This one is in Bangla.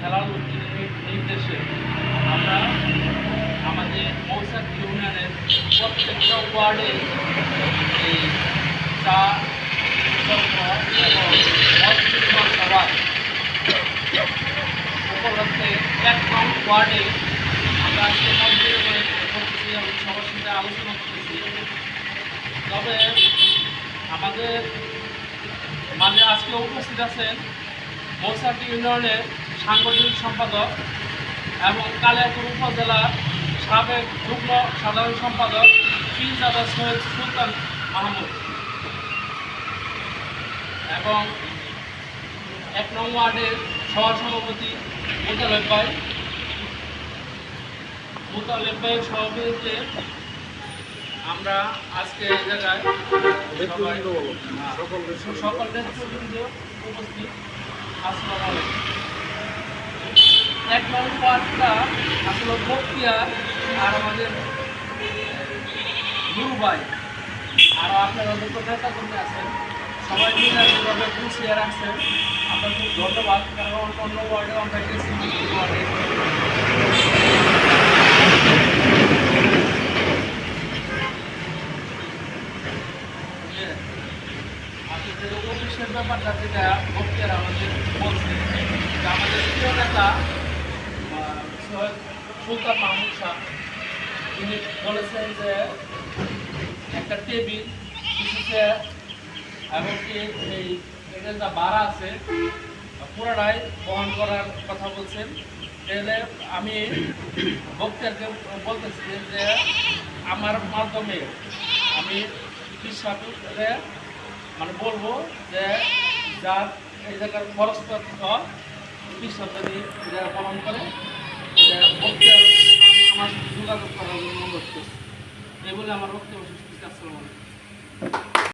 খেলার নির্দেশে আমরা আমাদের মৌসাক ইউনিয়নের প্রত্যেকটা ওয়ার্ডে এই চা সভা উপলক্ষে এক ওয়ার্ডে আমরা আজকে করতেছি সবার সাথে আলোচনা করতেছি। তবে আমাদের মাঝে আজকে উপস্থিত আছেন মৌসাটি ইউনিয়নের সাংগঠনিক সম্পাদক এবং কালিয়াপুর উপজেলার সাবেক যুগ্ম সাধারণ সম্পাদক পীরজাদা সৈয়দ সুলতান মাহমুদ। এবং এক নং ওয়ার্ডের সহসভাপতি মোতালেব ভাই। মোতালেব ভাইয়ের সভাপতিতে আমরা আজকে এই জায়গায় সবাই সকল নেতৃবৃন্দ উপস্থিত। আসসালামু আলাইকুম। এক নম্বর বক্তিয়ার আর আমাদের গুরুবাই আর আপনারা যত নেতা কর্মী আছেন সবাই মিলে যেভাবে গুছিয়ে রাখছেন আপনাদের ধন্যবাদ কারণ অন্য ওয়ার্ডে আমরা ওয়ার্ডে আপনাদের অফিসের ব্যাপারটা যেটা বক্তিয়ার আমাদের বলছে, যে আমাদের প্রিয় নেতা সৈয়দ সুলতান মাহমুদ শাহ, তিনি বলেছেন যে একটা টেবিল কিছু এমনকি এই এখানে যা ভাড়া আছে, পুরাটাই বহন করার কথা বলছেন। তাহলে আমি বক্তারকে বলতেছি যে আমার মাধ্যমে আমি হিসাবে মানে বলব যে যার এই জায়গার খরচটা ভবিষ্যৎ এটা পালন করে আমার যোগাযোগ করার জন্য অনুরোধ করছি। এই বলে আমার বক্তব্য শেষ করছি। আসসালামু আলাইকুম।